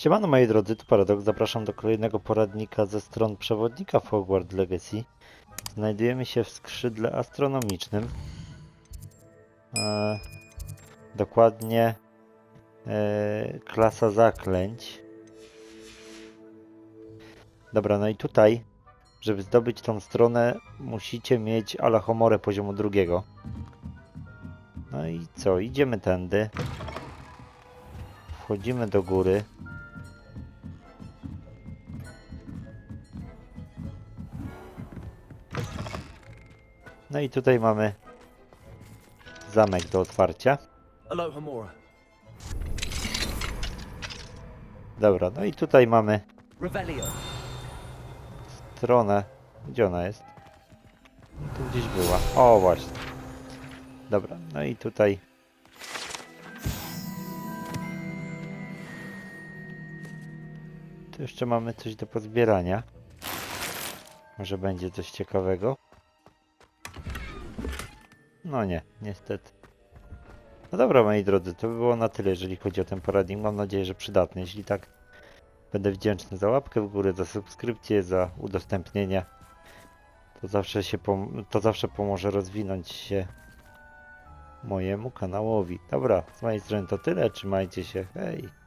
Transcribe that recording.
Siemano moi drodzy, tu Paradox. Zapraszam do kolejnego poradnika ze stron przewodnika w Hogwarts Legacy. Znajdujemy się w skrzydle astronomicznym. E, dokładnie e, klasa zaklęć. Dobra, no i tutaj, żeby zdobyć tą stronę, musicie mieć Alahomorę poziomu drugiego. No i co, idziemy tędy. Wchodzimy do góry. No i tutaj mamy zamek do otwarcia. Dobra, no i tutaj mamy stronę. Gdzie ona jest? Tu gdzieś była. O, właśnie. Dobra, no i tutaj. Tu jeszcze mamy coś do pozbierania. Może będzie coś ciekawego. No nie, niestety. No dobra, moi drodzy, to by było na tyle, jeżeli chodzi o ten poradnik. Mam nadzieję, że przydatny. Jeśli tak, będę wdzięczny za łapkę w górę, za subskrypcję, za udostępnienie. To zawsze, się to zawsze pomoże rozwinąć się mojemu kanałowi. Dobra, z mojej strony to tyle. Trzymajcie się. Hej!